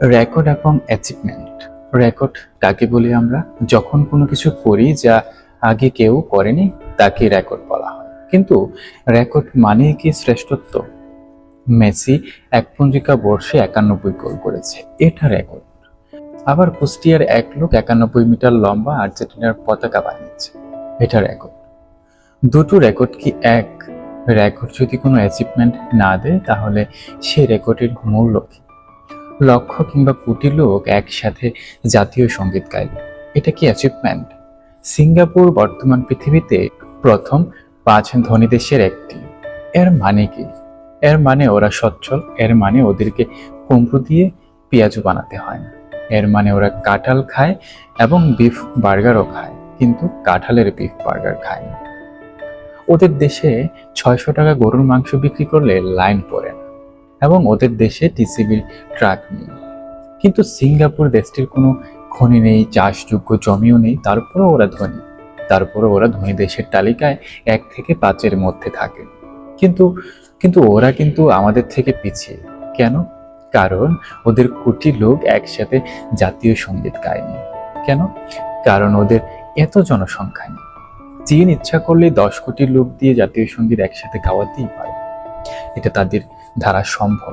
Record এবং achievement record কাকে বলি আমরা? যখন কোনো কিছু করি যা আগে কেউ করেনি, তাকে রেকর্ড বলা হয়। কিন্তু রেকর্ড মানে কি শ্রেষ্ঠত্ব? মেসি এক পঞ্জিকা বর্ষে একানব্বই গোল করেছে। এটা রেকর্ড আবার কুষ্টিয়ার এক লোক একানব্বই মিটার লম্বা আর্জেন্টিনার পতাকা বানিয়েছে। এটা রেকর্ড দুটো রেকর্ড কি এক? রেকর্ড যদি কোনো অ্যাচিভমেন্ট না দেয়, তাহলে সে রেকর্ডের মূল্য কি লক্ষ কিংবা কোটি লোক একসাথে জাতীয় সংগীত গাইল এটা কি অ্যাচিভমেন্ট সিঙ্গাপুর বর্তমান পৃথিবীতে প্রথম পাঁচ ধনী দেশের একটি। এর মানে কি? এর মানে ওরা সচ্ছল, এর মানে ওদেরকে কুমড়ো দিয়ে পেঁয়াজু বানাতে হয় না। এর মানে ওরা কাঁঠাল খায় এবং বিফ বার্গারও খায়, কিন্তু কাঁঠালের বিফ বার্গার খায় না। ওদের দেশে ছয়শো টাকা গরুর মাংস বিক্রি করলে লাইন পড়ে না। এবং ওদের দেশে টিসিবির ট্রাক নেই। কিন্তু সিঙ্গাপুর দেশটির কোনো খনি নেই, চাষযোগ্য জমিও নেই, তারপরও ওরা ধনী। তারপরও ওরা ধনী দেশের তালিকায় এক থেকে পাঁচের মধ্যে থাকে। কিন্তু কিন্তু ওরা কিন্তু আমাদের থেকে পিছিয়ে। কেন? কারণ ওদের কোটি লোক একসাথে জাতীয় সংগীত গায়নি কেন? কারণ ওদের এত জনসংখ্যা নেই। চীন ইচ্ছা করলে দশ কোটি লোক দিয়ে জাতীয় সংগীত একসাথে গাওয়াতেই পারে। এটা তাদের দ্বারা সম্ভব।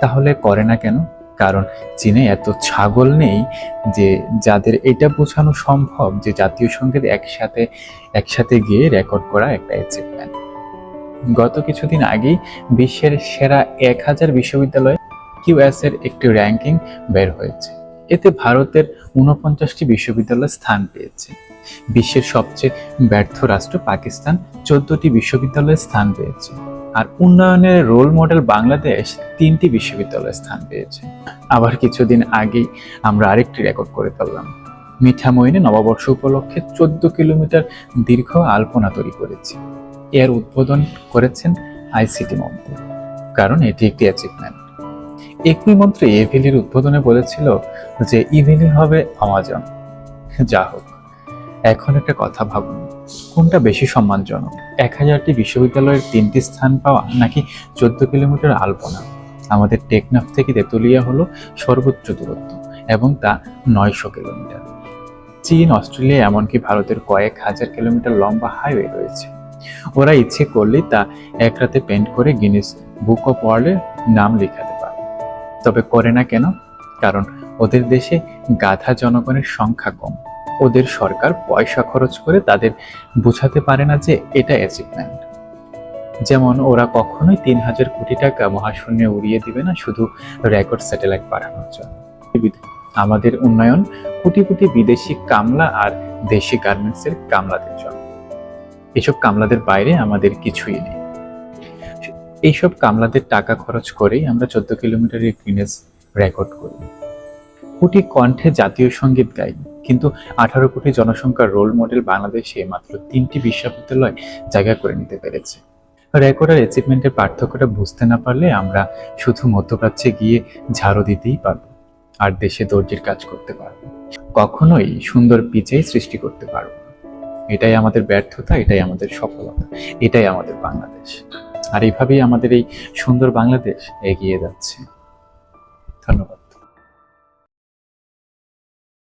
তাহলে করে না কেন? কারণ চীনে এত ছাগল নেই যে যাদের এটা বোঝানো সম্ভব যে জাতীয় সংগীত একসাথে একসাথে গিয়ে রেকর্ড করা একটা অ্যাচিভমেন্ট গত কিছুদিন আগেই বিশ্বের সেরা এক হাজার বিশ্ববিদ্যালয়ে কিউএস এর একটি র্যাঙ্কিং বের হয়েছে। এতে ভারতের উনপঞ্চাশটি বিশ্ববিদ্যালয় স্থান পেয়েছে। বিশ্বের সবচেয়ে ব্যর্থ রাষ্ট্র পাকিস্তান চোদ্দটি বিশ্ববিদ্যালয়ে স্থান পেয়েছে। আর উন্নয়নের রোল মডেল বাংলাদেশ তিনটি বিশ্ববিদ্যালয়ে স্থান পেয়েছে। আবার কিছুদিন আগেই আমরা আরেকটি রেকর্ড করে ফেললাম। মিঠামইনে নববর্ষ উপলক্ষে চোদ্দ কিলোমিটার দীর্ঘ আলপনা তৈরি করেছি। এর উদ্বোধন করেছেন আইসিটি মন্ত্রী। কারণ এটি একটি অ্যাচিভমেন্ট একই মন্ত্রী এভিলির উদ্বোধনে বলেছিল যে ইভিলি হবে আমাজন। যা হোক, এখন একটা কথা ভাবুন। কোনটা বেশি সম্মানজনক? এক হাজারটি বিশ্ববিদ্যালয়ের তিনটি স্থান পাওয়া নাকি চোদ্দ কিলোমিটার আলপনা? আমাদের টেকনাফ থেকে তেতুলিয়া হলো সর্বোচ্চ দূরত্ব এবং তা নয়শো কিলোমিটার। চীন, অস্ট্রেলিয়া এমনকি ভারতের কয়েক হাজার কিলোমিটার লম্বা হাইওয়ে রয়েছে। ওরা ইচ্ছে করলে তা এক রাতে পেন্ট করে গিনিস বুক অফ ওয়ার্ল্ডের নাম লেখাতে পারে। তবে করে না কেন? কারণ ওদের দেশে গাধা জনগণের সংখ্যা কম। ওদের সরকার পয়সা খরচ করে তাদের বোঝাতে পারে না যে এটা অ্যাচিভমেন্ট যেমন ওরা কখনোই তিন হাজার কোটি টাকা মহাশূন্যে উড়িয়ে দিবে না, শুধু রেকর্ড স্যাটেলাইট পাঠানোর জন্য। আমাদের উন্নয়ন কোটি কোটি বিদেশি কামলা আর দেশি গার্মেন্টসের কামলাদের জন্য। এসব কামলাদের বাইরে আমাদের কিছুই নেই। এইসব কামলাদের টাকা খরচ করেই আমরা চোদ্দ কিলোমিটারের গ্রিনেস রেকর্ড করি। কোটি কণ্ঠে জাতীয় সংগীত গাই। কিন্তু আঠারো কোটি জনসংখ্যার রোল মডেল বাংলাদেশে মাত্র তিনটি বিশ্ববিদ্যালয় জায়গা করে নিতে পেরেছে। রেকর্ড আর অ্যাচিভমেন্টের পার্থক্যটা বুঝতে না পারলে আমরা শুধু মধ্যপ্রাচ্যে গিয়ে ঝাড়ু দিতেই পারব আর দেশে দর্জির কাজ করতে পারব। কখনোই সুন্দর পিচেই সৃষ্টি করতে পারব এটাই আমাদের ব্যর্থতা, এটাই আমাদের সফলতা, এটাই আমাদের বাংলাদেশ। আর এইভাবেই আমাদের এই সুন্দর বাংলাদেশ এগিয়ে যাচ্ছে। ধন্যবাদ।